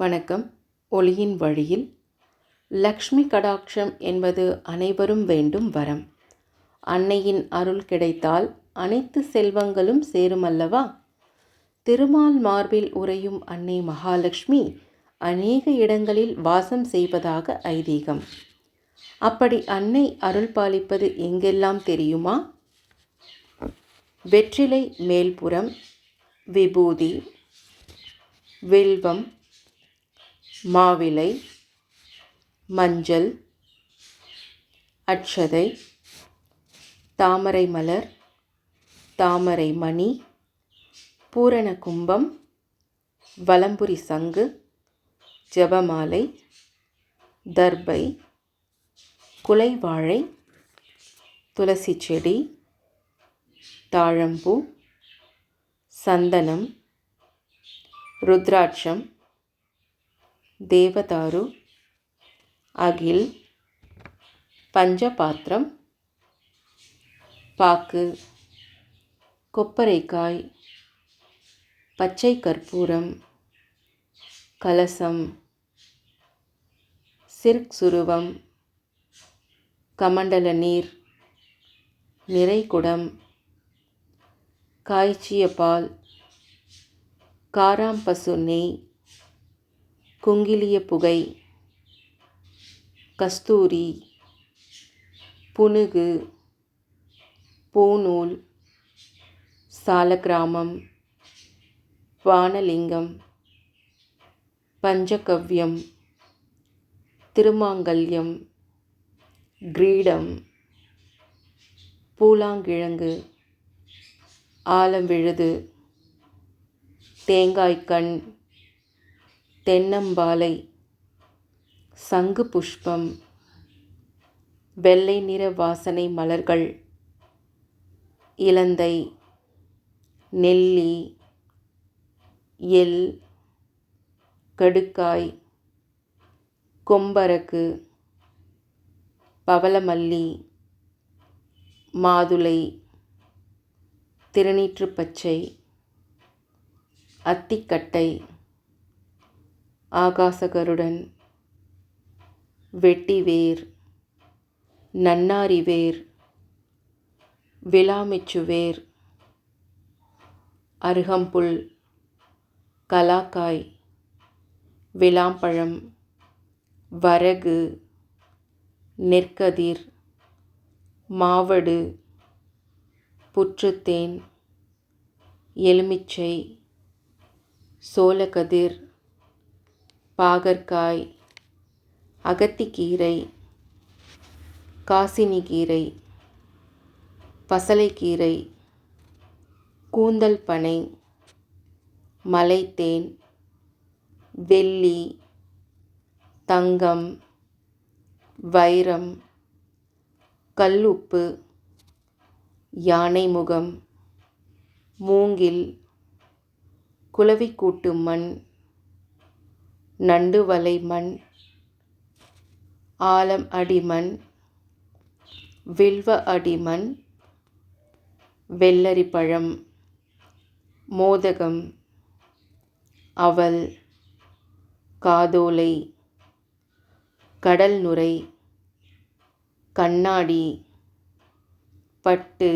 வணக்கம். ஒளியின் வழியில் லக்ஷ்மி கடாட்சம் என்பது அனைவரும் வேண்டும் வரம். அன்னையின் அருள் கிடைத்தால் அனைத்து செல்வங்களும் சேருமல்லவா? திருமால் மார்பில் உறையும் அன்னை மகாலட்சுமி அநேக இடங்களில் வாசம் செய்வதாக ஐதீகம். அப்படி அன்னை அருள் பாலிப்பது எங்கெல்லாம் தெரியுமா? வெற்றிலை மேல்புறம் விபூதி வில்வம் மாவிலை மஞ்சள் அட்சதை தாமரை மலர் தாமரை மணி பூரண கும்பம் வலம்புரி சங்கு ஜபமாலை தர்பை குலைவாழை துளசி செடி தாழம்பூ சந்தனம் ருத்ராட்சம் దేవదారు அகில் பஞ்சபாத்திரம் பாக்கு கொப்பரைக்காய் பச்சை கற்பூரம் கலசம் சிர்க் சுருவம் கமண்டல நீர் நிறைகுடம் காய்ச்சிய பால் காராம்பசு நெய் குங்கிலிய புகை. கஸ்தூரி. புனுகு. பூநூல். சாலக்கிராமம் வானலிங்கம். பஞ்சகவ்யம். திருமாங்கல்யம். கிரீடம். பூலாங்கிழங்கு. ஆலவிழுது தேங்காய்க்கண் தென்னம்பாலை. சங்கு புஷ்பம். வெள்ளை நிற வாசனை மலர்கள். இலந்தை. நெல்லி. எல் கடுக்காய். கொம்பரக்கு. பவளமல்லி. மாதுளை. திருநீற்று பச்சை. அத்திக்கட்டை. ஆகாசகருடன் வெட்டிவேர் நன்னாரிவேர் விலாமிச்சுவேர் அருகம்புல் கலாக்காய் விளாம்பழம் வரகு நெற்கதிர் மாவடு புற்றுத்தேன் எலுமிச்சை சோளக்கதிர் பாகற்காய் அகத்திக்கீரை காசினி கீரை பசலைக்கீரை கூந்தல் பனை மலைத்தேன் வெள்ளி தங்கம் வைரம் கல்லுப்பு யானை முகம் மூங்கில் குளவிக்கூட்டு மண் நண்டுவலை மண் ஆலம் அடிமண் வில்வ அடிமண் வெள்ளரி பழம் மோதகம் அவல் காதோலை கடல் நுரை கண்ணாடி பட்டு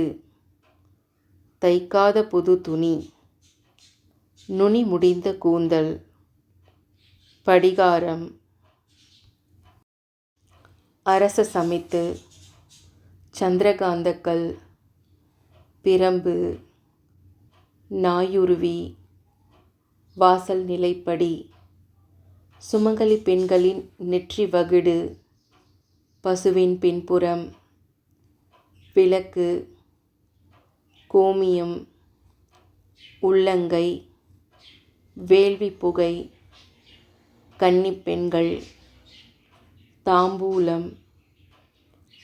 தைக்காத புது துணி நுனி முடிந்த கூந்தல். படிகாரம். அரச சமைத்து சந்திரகாந்தக்கல் பிரம்பு நாயுருவி வாசல் நிலைப்படி சுமங்கலி பெண்களின் நெற்றி வகிடு பசுவின் பின்புறம் விளக்கு கோமியம் உள்ளங்கை வேள்வி புகை கன்னிப்பெண்கள் தாம்பூலம்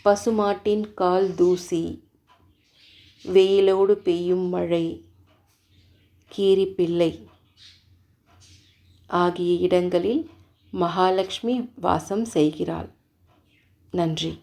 பசுமாட்டின் கால் தூசி வெயிலோடு பெய்யும் மழை கீரிப்பிள்ளை ஆகிய இடங்களில் மகாலட்சுமி வாசம் செய்கிறாள். நன்றி.